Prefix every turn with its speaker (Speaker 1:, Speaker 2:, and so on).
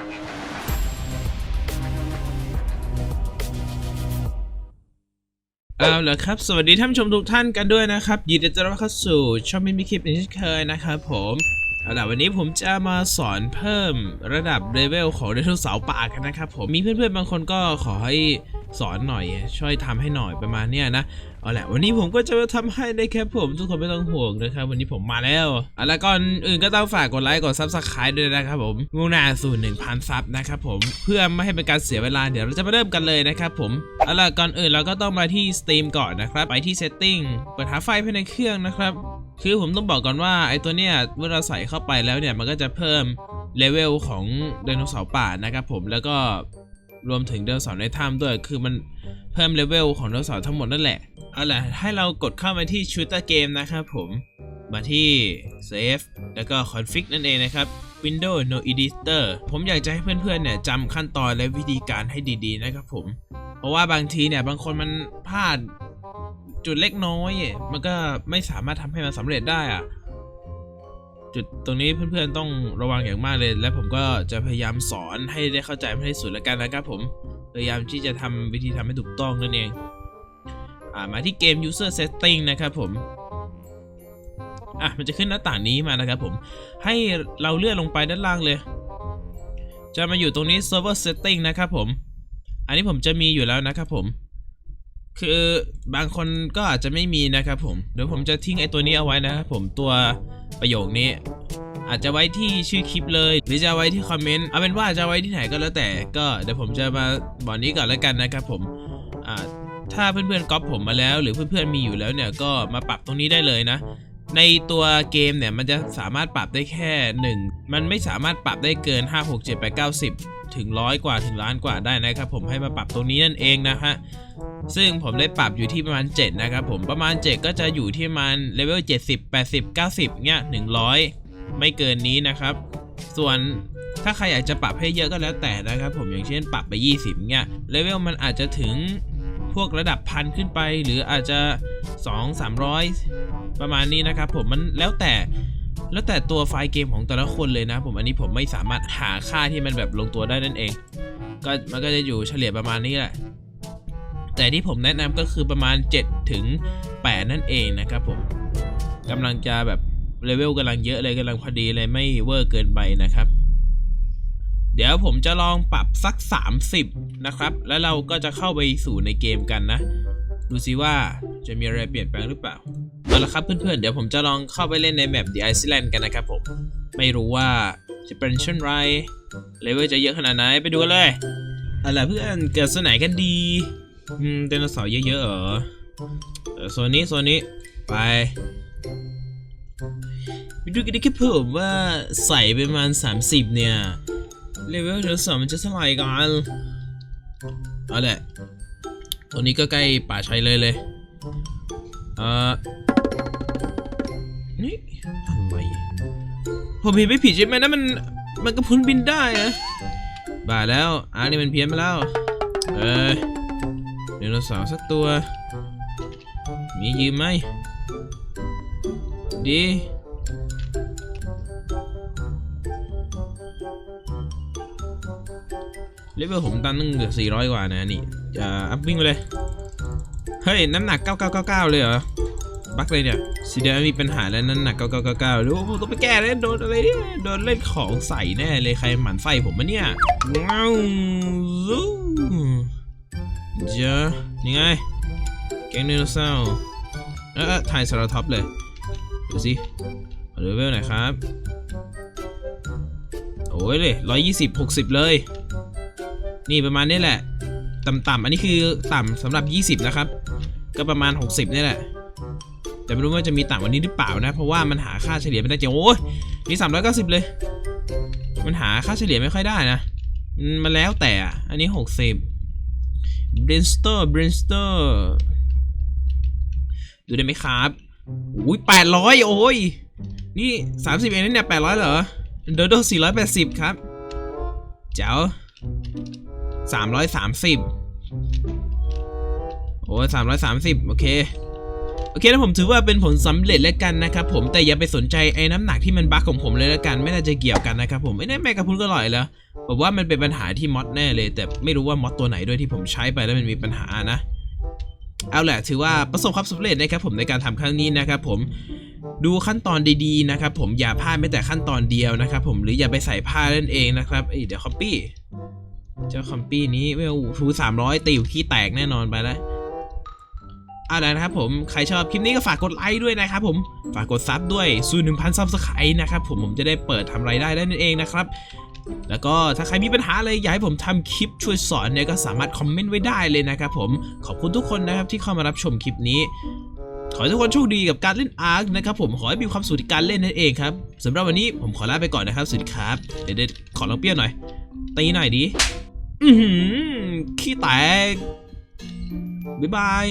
Speaker 1: เอาละครับ สวัสดีท่านผู้ชมทุกท่านกันด้วยนะครับ ยินดีต้อนรับเข้าสู่ช่องไม่มีคลิปอย่างที่เคยนะครับผมเอาล่ะวันนี้ผมจะมาสอนเพิ่มระดับเลเวลของไดโนเสาร์ป่ากันนะครับผมมีเพื่อนๆบางคนก็ขอให้ สอนหน่อย ช่วยทำให้หน่อยประมาณเนี้ยนะเอาละวันนี้ผมก็จะมาทำให้ได้ครับผมทุกคนไม่ต้องห่วงนะครับ วันนี้ผมมาแล้วเอาละก่อนอื่นก็ต้องฝากกดไลค์กดซับสไครต์ด้วยนะครับผมมุ่งหน้าสู่1,000ซับนะครับผมเพื่อไม่ให้เป็นการเสียเวลาเดี๋ยวเราจะมาเริ่มกันเลยนะครับผมเอาละก่อนอื่นเราก็ต้องมาที่ Steam ก่อนนะครับไปที่ Setting เปิดหาไฟภายในเครื่องนะครับคือผมต้องบอกก่อนว่าไอ้ตัวเนี้ยเมื่อเราใส่เข้าไปแล้วเนี่ยมันก็จะเพิ่มเลเวลของไดโนเสาร์ป่านะครับผมแล้วก็ รวมถึงไดโนสาร์ในถ้ำด้วย คือมันเพิ่มเลเวลของไดโนสาร์ทั้งหมดนั่นแหละ เอาล่ะ ให้เรากดเข้ามาที่ Shooter Game นะครับผม มาที่ Save แล้วก็ Config นั่นเองนะครับ Windows No Editor ผมอยากจะให้เพื่อนๆเนี่ยจำขั้นตอนและวิธีการให้ดีๆนะครับผม เพราะว่าบางทีเนี่ยบางคนมันพลาดจุดเล็กน้อย มันก็ไม่สามารถทำให้มันสำเร็จได้อะ จุดตรงนี้เพื่อนๆต้องระวังอย่างมากเลย และผมก็จะพยายามสอนให้ได้เข้าใจมากที่สุดแล้วกันนะครับผม พยายามที่จะทำวิธีทำให้ถูกต้องนั่นเองอ่ามาที่เกม user setting นะครับผมอะมันจะขึ้นหน้าต่างนี้มานะครับผม ให้เราเลื่อนลงไปด้านล่างเลย จะมาอยู่ตรงนี้ server setting นะครับผม อันนี้ผมจะมีอยู่แล้วนะครับผม คือบางคนก็อาจจะไม่มีนะครับผม เดี๋ยวผมจะทิ้งไอ้ตัวนี้เอาไว้นะครับผมตัว ประโยคนี้ อาจจะไว้ที่ชื่อคลิปเลย หรือจะไว้ที่คอมเมนต์เอาเป็นว่าจะไว้ที่ไหนก็แล้วแต่ ก็เดี๋ยวผมจะมาบอกนี้ก่อนแล้วกันนะครับผมถ้าเพื่อนๆก๊อปผมมาแล้ว หรือเพื่อนๆมีอยู่แล้วเนี่ยก็มาปรับตรงนี้ได้เลยนะ ในตัวเกมเนี่ยมันจะสามารถปรับได้แค่ 1 มันไม่สามารถปรับได้เกิน 5 6 7 8 9 10 ถึงร้อยกว่าถึงล้านกว่าได้นะครับผมให้มาปรับตรงนี้นั่นเองนะฮะซึ่งผมได้ปรับอยู่ที่ประมาณ 7 นะครับผมประมาณ 7 ก็จะอยู่ที่มาณเลเวล70 80 90เนี่ย100 ไม่เกินนี้นะครับ ส่วนถ้าใครอยากจะปรับให้เยอะก็แล้วแต่นะครับผมอย่างเช่นปรับไป 20เนี่ยเลเวลมันอาจจะถึง พวกระดับพันขึ้นไป หรืออาจจะ 2 300 ประมาณนี้นะครับผมมันแล้วแต่แล้วแต่ตัวไฟล์เกมของแต่ละคนเลยนะ ผมอันนี้ผมไม่สามารถหาค่าที่มันแบบลงตัวได้นั่นเอง ก็มันก็จะอยู่เฉลี่ยประมาณนี้แหละ แต่ที่ผมแนะนำก็คือประมาณ 7 ถึง 8 นั่นเองนะครับผมกำลังจะแบบเลเวลกำลังเยอะเลยกำลังพอดีเลยไม่เวอร์เกินไปนะครับ ดี๋ยวผมจะลองปรับสัก 30 นะครับ แล้วเราก็จะเข้าไปสู่ในเกมกันนะ ดูซิว่าจะมีอะไรเปลี่ยนแปลงหรือเปล่า เอาละครับเพื่อนๆ เดี๋ยวผมจะลองเข้าไปเล่นในแมป The Iceland กันนะครับผม ไม่รู้ว่าจะเป็นเช่นไร เลเวลจะเยอะขนาดไหน ไปดูกันเลยเอาล่ะเพื่อนเกิดส่วนไหนกันดี อืมไดโนเสาร์เยอะๆเหรอออโซนนี้โซนนี้ไปไปดูกันดีครับผมว่าใส่ไปประมาณ 30 เนี่ย เลเวลไดโนเสาร์มันจะเท่าไหร่กันเอาแหละตัวนี้ก็ใกล้ป่าชัยเลยเลยเออนี่อะไรผมเห็นไม่ผิดใช่ไหมนะมันมันก็พ้นบินได้อะบ้าแล้วอันนี้มันเพี้ยนไปแล้ว เออไดโนเสาร์สักตัว มียืมไหมดี เลเวลผมตันตั้งเหลือบ400 กว่านะนี่จะอัพวิ่งไปเลย เฮ้ย น้ำหนัก 9999 เลยเหรอ บักเลยเนี่ยสีแดงมีปัญหาแล้วน้ำหนัก 9999หรือว่าผมต้องไปแก้เลยโดนอะไรเนี่ย โดนเล่นของใส่แน่เลยใครหมั่นไส้ผมมะเนี่ยว้าวซูเจอนี่ไง แกงไดโนเสาร์เออเออถ่ายสารท็อปเลยดูสิเอาเลเวลไหนอยครับ โอ้ยเลยร้อยยี่สิบหกสิบเลย นี่ประมาณนี้แหละ ต่ำๆอันนี้คือต่ำสำหรับ 20 นะครับ ก็ประมาณ 60นี่แหละ แต่ไม่รู้ว่าจะมีต่ำกว่านี้หรือเปล่านะ เพราะว่ามันหาค่าเฉลี่ยไม่ได้จริงโอ้ยมี390 เลย มันหาค่าเฉลี่ยไม่ค่อยได้นะ มันแล้วแต่อันนี้ 60 b r i n s t o r b r i n s t o r ดูได้ไหมครับ อุ้ย800 โอ้ย นี่ 30 เองนะเนี่ย800 เหรอ โดโด480 ครับ เจ้า 330โอ้ย330โอเคโอเคนะผมถือว่าเป็นผลสำเร็จแล้วกันนะครับผมแต่อย่าไปสนใจไอ้น้ำหนักที่มันบั๊กของผมเลยแล้วกัน ไม่น่าจะเกี่ยวกันนะครับผมไม่ได้แม่กระพุ้นก็อร่อยแล้วผมว่ามันเป็นปัญหาที่มอดแน่เลย แต่ไม่รู้ว่ามอดตัวไหนด้วยที่ผมใช้ไปแล้วมันมีปัญหานะ เอาแหละถือว่าประสบความสำเร็จนะครับผมในการทำครั้งนี้นะครับผมดูขั้นตอนดีๆนะครับผมอย่าพลาดแม้แต่ขั้นตอนเดียวนะครับผมหรืออย่าไปใส่ผ้านั่นเองนะครับเดี๋ยวคอมปี้ เจ้าคอมปี้นี้เวลทูสามร้อยตีอยู่ขี้แตกแน่นอนไปแล้วเอาละนะครับผม ใครชอบคลิปนี้ก็ฝากกดไลค์ด้วยนะครับผม ฝากกดซับด้วยสู่1,000ซับสไครต์นะครับผมผมจะได้เปิดทำรายได้ได้นั่นเองนะครับ แล้วก็ถ้าใครมีปัญหาอะไรอยากให้ผมทำคลิปช่วยสอนเนี่ยก็สามารถคอมเมนต์ไว้ได้เลยนะครับผม ขอบคุณทุกคนนะครับที่เข้ามารับชมคลิปนี้ ขอให้ทุกคนโชคดีกับการเล่นอาร์คนะครับผม ขอให้มีความสุขในการเล่นนั่นเองครับสำหรับวันนี้ผมขอลาไปก่อนนะครับสวัสดีครับ เดี๋ยวเดี๋ยวขอลองเปรี้ยวหน่อย ตีหน่อยดิ อือหือขี้แตกบ๊ายบาย